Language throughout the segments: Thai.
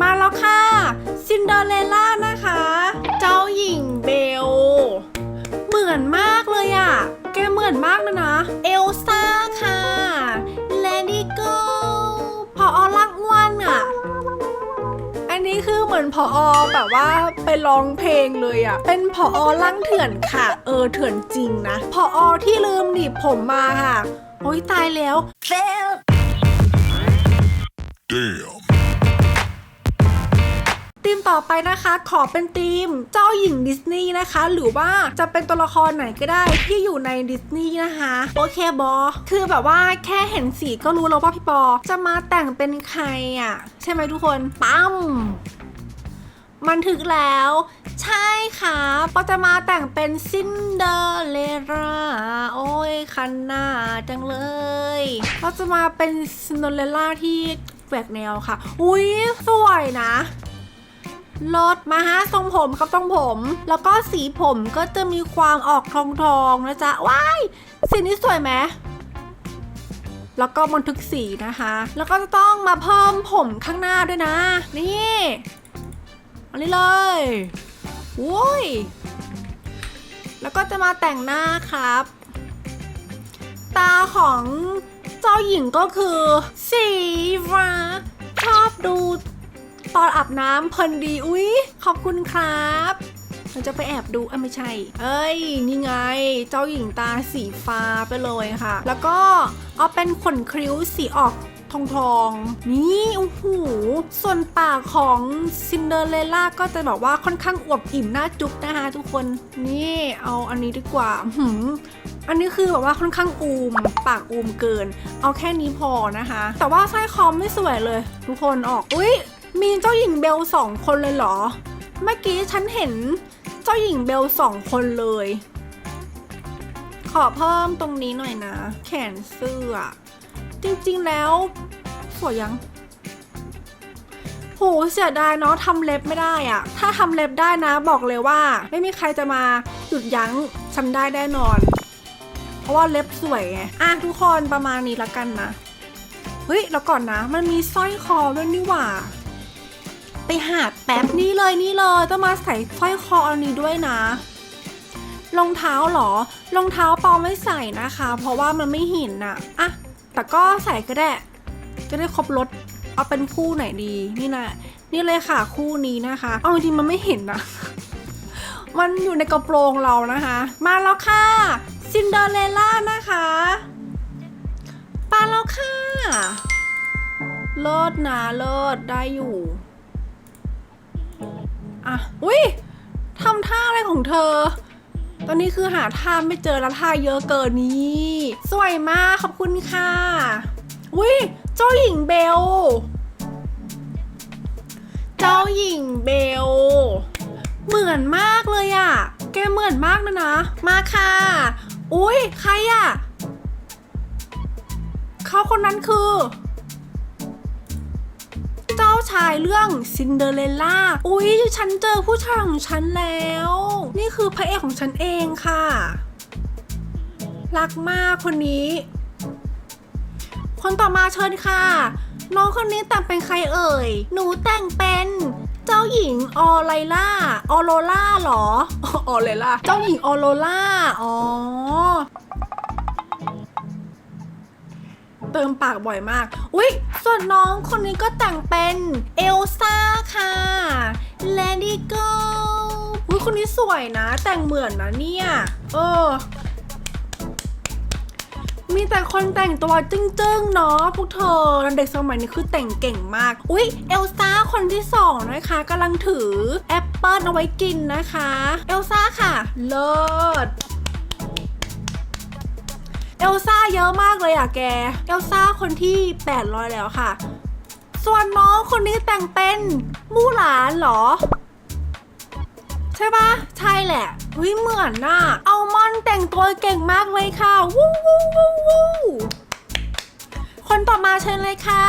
มาแล้วค่ะซินเดอเรลล่านะคะ เจ้าหญิงเบล เหมือนมากเลยอะแกเหมือนมากเลยนะ เอลซ่าค่ะเลดี้โกพออลักอ้วนอะอันนี้คือเหมือนพออแบบว่าไปร้องเพลงเลยอะเป็นพออลังเถื่อนค่ะ เออเถื่อนจริงนะ พออที่ลืมหนีบผมมาค่ะ โอ๊ยตายแล้ว Damn. ทีมต่อไปนะคะขอเป็นทีมเจ้าหญิงดิสนีย์นะคะ หรือว่าจะเป็นตัวละครไหนก็ได้ที่อยู่ในดิสนีย์นะคะ โอเคบอคือแบบว่าแค่เห็นสีก็รู้แล้วว่าพี่ปอ จะมาแต่งเป็นใครอะ ใช่ไหมทุกคนปั๊มมันถึกแล้ว ใช่ค่ะปอจะมาแต่งเป็นซินเดอเรลล่าโอ้ยคันหน้าจังเลยเราจะมาเป็นซินเดอเรลล่าที่แหวกแนวค่ะ อุ้ยสวยนะ ลดมาฮะทรงผมครับทรงผม แล้วก็สีผมก็จะมีความออกทองทองนะจ๊ะว้ายสีนี้สวยไหมแล้วก็บันทึกสีนะคะ แล้วก็จะต้องมาเพิ่มผมข้างหน้าด้วยนะ นี่อันนี้เลยโว้ยแล้วก็จะมาแต่งหน้าครับ ตาของเจ้าหญิงก็คือ สีฟ้าชอบดู ตอนอาบน้ำเพลินดีอุ๊ยขอบคุณครับเราจะไปแอบดูอะไม่ใช่ เอ้ย นี่ไง เจ้าหญิงตาสีฟ้าไปเลยค่ะ แล้วก็เอาเป็นขนคิ้วสีออกทองทองนี่โอ้โหส่วนปากของซินเดอเรลล่าก็จะบอกว่าค่อนข้างอวบอิ่มหน้าจุ๊บนะคะทุกคน นี่เอาอันนี้ดีกว่าหืมอันนี้คือแบบว่าค่อนข้างอูม ปากอูมเกิน เอาแค่นี้พอนะคะ แต่ว่าสร้อยคอมไม่สวยเลย ทุกคนออก อุ๊ย มีเจ้าหญิงเบลสองคนเลยเหรอ เมื่อกี้ฉันเห็นเจ้าหญิงเบลสองคนเลย ขอเพิ่มตรงนี้หน่อยนะ แขนเสื้อ จริงๆแล้ว สวยยังโหเสียดายเนาะทำเล็บไม่ได้อะถ้าทำเล็บได้นะบอกเลยว่า ไม่มีใครจะมาหยุดยั้งฉันได้แน่นอน เพราะว่าเล็บสวยไงอะทุกคนประมาณนี้ละกันนะ เฮ้ย แล้วก่อนนะ มันมีสร้อยคอด้วยนี่หว่า ไปหาแป๊บนี่เลยนี่เลยต้องมาใส่สร้อยคออันนี้ด้วยนะรองเท้าเหรอรองเท้าปอไม่ใส่นะคะ เพราะว่ามันไม่ห็นนะอะแต่ก็ใส่ก็ได้จะได้ครบรถเอาเป็นคู่ไหนดีนี่นะนี่เลยค่ะคู่นี้นะคะเอาจริงๆมันไม่เห็นนะมันอยู่ในกระโปรงเรานะคะ มาแล้วค่ะซินเดอเรลล่านะคะมาแล้วค่ะเลิศนะเลิศได้อยู่ อะอุ้ยทำท่าอะไรของเธอ ตอนนี้คือหาท่าไม่เจอแล้วท่าเยอะเกินนี้สวยมากขอบคุณค่ะ อุ้ยเจ้าหญิงเบล เจ้าหญิงเบล เหมือนมากเลยอะแกเหมือนมากนะนะ มาค่ะ อุ้ยใครอะเขาคนนั้นคือ เจ้าชายเรื่องซินเดอเรลล่า อุ๊ย ฉันเจอผู้ชายของฉันแล้ว นี่คือพระเอกของฉันเองค่ะ รักมากคนนี้ คนต่อมาเชิญค่ะ น้องคนนี้แต่งเป็นใครเอ่ย หนูแต่งเป็นเจ้าหญิงออไลล่า ออโรล่าหรอ ออไลล่า เจ้าหญิงออโรล่า อ๋อ เติมปากบ่อยมาก อุ๊ย ส่วนน้องคนนี้ก็แต่งเป็นเอลซ่าค่ะ Lady Go อุ๊ย คนนี้สวยนะ แต่งเหมือนนะเนี่ย เออ มีแต่คนแต่งตัวจึ้งๆ เนาะพวกเธอเด็กสมัยนี้คือแต่งเก่งมาก อุ๊ย เอลซ่าคนที่สองนะคะกำลังถือแอปเปิลเอาไว้กินนะคะ เอลซ่าค่ะ เลิศ เอลซ่าเยอะมากเลยอะแก เอลซ่าคนที่ 800 แล้วค่ะ ส่วนน้องคนนี้แต่งเป็นมู่หลานเหรอ ใช่ปะใช่แหละเฮ้ยเหมือนน่ะเอามอนแต่งตัวเก่งมากเลยค่ะ วู้วู้วู้วู้คนต่อมาเชิญเลยค่ะ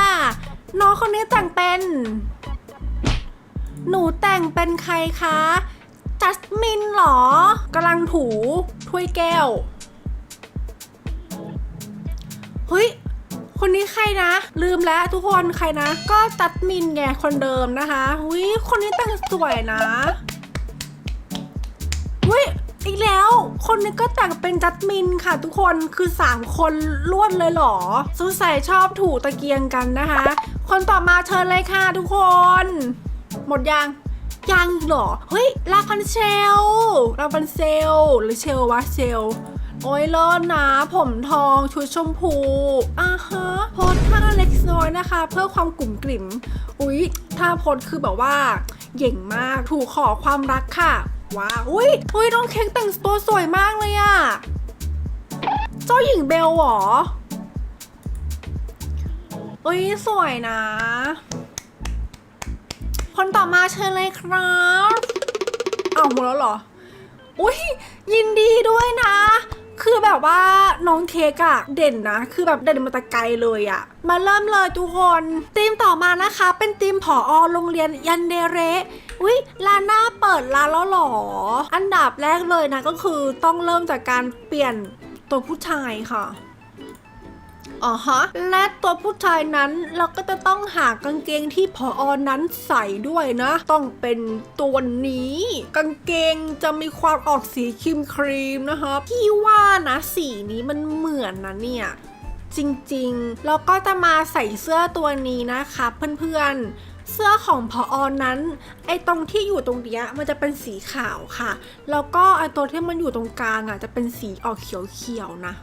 น้องคนนี้แต่งเป็น หนูแต่งเป็นใครคะ จัสมินเหรอกำลังถูถ้วยแก้ว เฮ้ยคนนี้ใครนะ ลืมแล้วทุกคนใครนะ ก็จัดมินไงคนเดิมนะคะอุ้ยคนนี้แต่งสวยนะอุ้ยอีกแล้ว คนนี้ก็แต่งเป็นจัดมินค่ะ ทุกคนคือ 3 คนรวดเลยหรอสงสัยชอบถูตะเกียงกันนะคะ คนต่อมาเชิญเลยค่ะทุกคน หมดยังยังหรอเฮ้ยลาพันเชลลาพันเซลหรือเชลวะเชล โอ้ยเลิศนะ ผมทองชุดชมพูอ่าฮะโพสท่าเล็กน้อยนะคะ เพื่อความกลุ่มกลิ่ม อุ๊ยท่าโพสคือแบบว่าเย่งมากถูกขอความรักค่ะ ว้าอุ้ยอุ้ยน้องเค้กแต่งตัวสวยมากเลยอะเจ้าหญิงเบลหรออุ้ยสวยนะ คนต่อมาเชิญเลยครับ เอาหมดแล้วเหรอ อุ้ยยินดีด้วยนะ คือแบบว่าน้องเค้กอะเด่นนะ คือแบบเด่นมาแตะไกลเลยอะมาเริ่มเลยทุกคนทีมต่อมานะคะ เป็นทีมผอโรงเรียนยันเดเรอุ้ยลาน่าเปิดร้านแล้วหรอ อันดับแรกเลยนะก็คือต้องเริ่มจากการเปลี่ยนตัวผู้ชายค่ะ อ๋อฮะ และตัวผู้ชายนั้นเราก็จะต้องหากางเกงที่พออนั้นใส่ด้วยนะ ต้องเป็นตัวนี้ กางเกงจะมีความออกสีครีมครีมนะคะพี่ว่านะสีนี้มันเหมือนนะเนี่ยจริงๆ แล้วก็จะมาใส่เสื้อตัวนี้นะคะเพื่อนๆ เสื้อของพออนั้น ไอตรงที่อยู่ตรงเนี้ยมันจะเป็นสีขาวค่ะ แล้วก็ไอตัวที่มันอยู่ตรงกลางอะจะเป็นสีออกเขียวๆนะ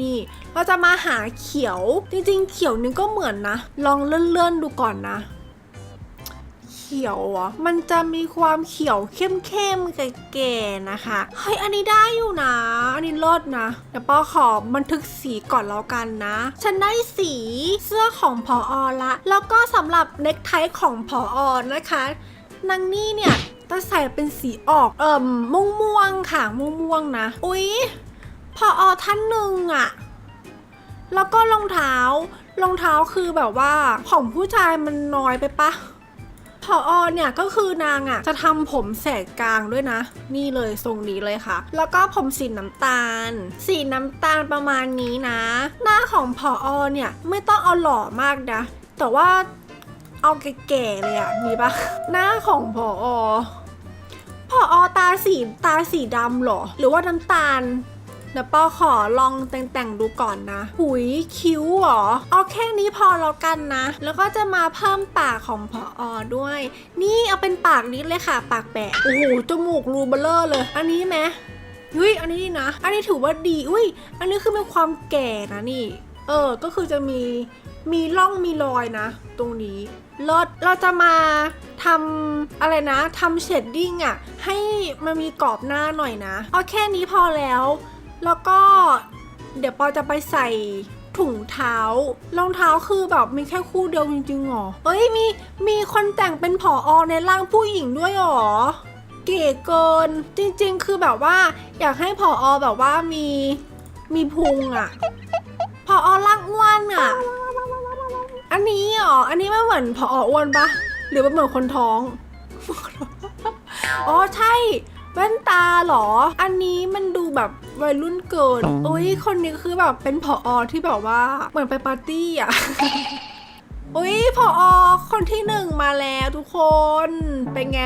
นี่เราจะมาหาเขียว จริงๆ เขียวนี่ก็เหมือนนะ ลองเลื่อนๆดูก่อนนะ เขียวอะมันจะมีความเขียวเข้มๆแก่ๆนะคะเฮ้ยอันนี้ได้อยู่นะ อันนี้เลิศนะเดี๋ยวปอขอบันทึกสีก่อนแล้วกันนะ ฉันได้สีเสื้อของพออละ แล้วก็สำหรับเน็กไทของพออนะคะนางนี่เนี่ยจะใส่เป็นสีออกเอ่มม่วงๆค่ะม่วงๆนะ อุ๊ย พออท่านหนึ่งอะแล้วก็รองเท้ารองเท้าคือแบบว่าของผู้ชายมันน้อยไปปะพออเนี่ยก็คือนางอะจะทำผมแสกกลางด้วยนะ นี่เลยทรงนี้เลยค่ะ แล้วก็ผมสีน้ำตาล สีน้ำตาลประมาณนี้นะ หน้าของพออเนี่ยไม่ต้องเอาหล่อมากนะ แต่ว่าเอาแก่ๆเลยอะมีปะหน้าของพออพออตาสีตาสีดำเหรอ หรือว่าน้ำตาล เดี๋ยวปอขอลองแต่งๆดูก่อนนะหุยคิ้วเหรอเอาแค่นี้พอแล้วกันนะ แล้วก็จะมาเพิ่มปากของพออด้วย นี่เอาเป็นปากนี้เลยค่ะ ปากแปะ โอ้โห จมูกรูเบลเลอร์เลย อันนี้ไหมเฮ้ย อันนี้นะ อันนี้ถือว่าดี อุ้ย อันนี้คือมีความแก่นะนี่ เออ ก็คือจะมี มีร่องมีรอยนะ ตรงนี้เลิศเราจะมาทำอะไรนะทำเชดดิ้งอะให้มันมีกรอบหน้าหน่อยนะ เอาแค่นี้พอแล้ว แล้วก็เดี๋ยวปอจะไปใส่ถุงเท้ารองเท้าคือแบบมีแค่คู่เดียวจริงๆหรอ เอ้ยมีมีคนแต่งเป็นผออในร่างผู้หญิงด้วยหรอ เก๋เกิน จริงๆ คือแบบว่า อยากให้ผออแบบว่ามีมีพุงอะ่ะผออร่างอ้วนอะ่ะอันนี้เหรอ อันนี้ไมันเหมือนผออ้วนปะหรือว่าเหมือนคนท้อง อ๋อใช่ แว่นตาเหรอ อันนี้มันดูแบบวัยรุ่นเกินอุ้ยคนนี้คือแบบเป็นผออที่แบบว่าเหมือนไปปาร์ตี้อะอุ้ยผออคนที่หนึ่งมาแล้วทุกคน เป็นไง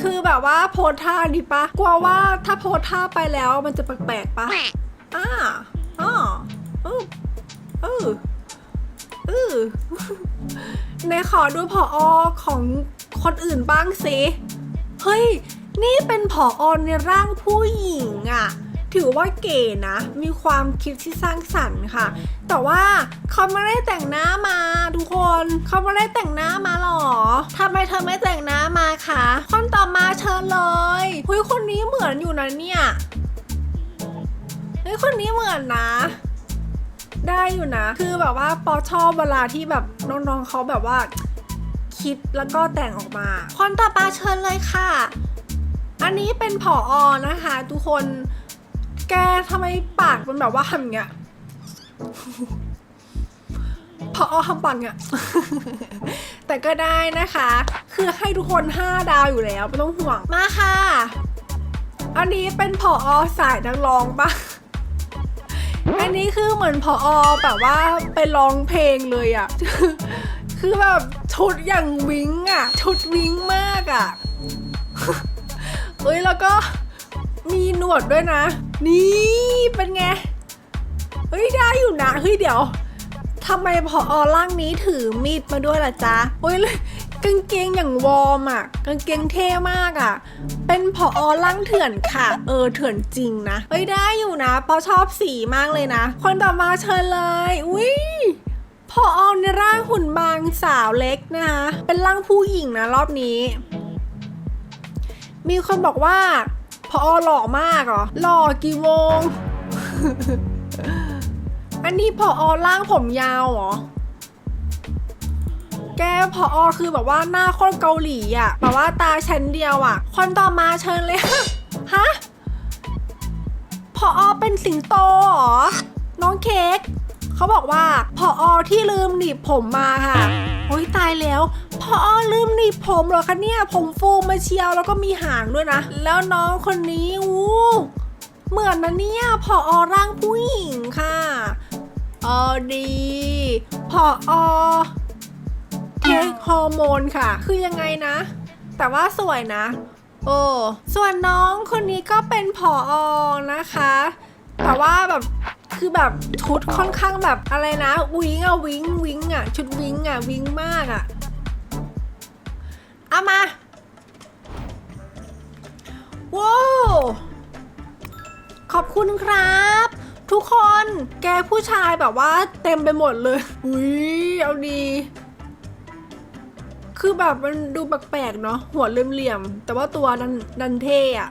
คือแบบว่าโพสท่าดีปะ กลัวว่าถ้าโพสท่าไปแล้วมันจะแปลกๆปะอ่าอ๋อเออเออเออในขอดูผออของคนอื่นบ้างสิ เฮ้ย นี่เป็นผออในร่างผู้หญิงอะถือว่าเก๋นะ มีความคิดที่สร้างสรรค์ค่ะ แต่ว่าเขาไม่ได้แต่งหน้ามาทุกคนเขาไม่ได้แต่งหน้ามาหรอทำไมเธอไม่แต่งหน้ามาคะคนต่อมาเชิญเลยเฮ้ยคนนี้เหมือนอยู่นะเนี่ยเฮ้ยคนนี้เหมือนนะได้อยู่นะ คือแบบว่าปอชอบเวลาที่แบบน้องๆเขาแบบว่า คิดแล้วก็แต่งออกมา คนต่อไปเชิญเลยค่ะ นนี้เป็นผออนะคะ ทุกคน แกทำไมปากมันแบบว่าทำอย่างเงี้ยพออทำปังอะแต่ก็ได้นะคะ คือให้ทุกคน 5 ดาวอยู่แล้วไม่ต้องห่วง มาค่ะ อันนี้เป็นผออสายนักร้องปะอันนี้คือเหมือนพออแบบว่าไปร้องเพลงเลยอะคือแบบชุดอย่างวิ้งอะชุดวิ้งมากอะ เอ้ยแล้วก็มีหนวดด้วยนะ นี่เป็นไง เฮ้ยได้อยู่นะ เฮ้ยเดี๋ยวทำไมพออร่างนี้ถือมีดมาด้วยล่ะจ๊ะโอ้ยเลยกางเกงอย่างวอร์มอะ กางเกงเท่มากอะ เป็นพออร่างเถื่อนค่ะ เออเถื่อนจริงนะเฮ้ยได้อยู่นะปอชอบสีมากเลยนะ คนต่อมาเชิญเลย อุ้ยพออในร่างหุ่นบางสาวเล็กนะคะ เป็นร่างผู้หญิงนะรอบนี้ มีคนบอกว่าพอหล่อมากเหรอ หล่อกี่โมง อันนี้พอร่างผมยาวเหรอ แกพออคือแบบว่าหน้าโคนเกาหลีอะแบบว่าตาชั้นเดียวอะคนต่อมาเชิญเลย ฮะพอเป็นสิงโตเหรอ น้องเค้ก เขาบอกว่าพออที่ลืมหนีบผมมาค่ะโอ้ยตายแล้วพออลืมหนีบผมเหรอคะเนี่ย ผมฟูมาเชียวแล้วก็มีหางด้วยนะ แล้วน้องคนนี้อู้เหมือนนะเนี่ยพออร่างผู้หญิงค่ะออดีพออเคฮอร์โมนค่ะ คือยังไงนะ แต่ว่าสวยนะ โอ้ส่วนน้องคนนี้ก็เป็นผออนะคะ แต่ว่าแบบ คือแบบชุดค่อนข้างแบบอะไรนะวิงอะวิงวิงอะชุดวิงอะวิงมากอะเอามาว้าวขอบคุณครับ ทุกคนแกผู้ชายแบบว่าเต็มไปหมดเลยอุ้ยเอาดีคือแบบมันดูแปลกๆเนาะหัวเหลี่ยมๆแต่ว่าตัวนันนันเท่อะ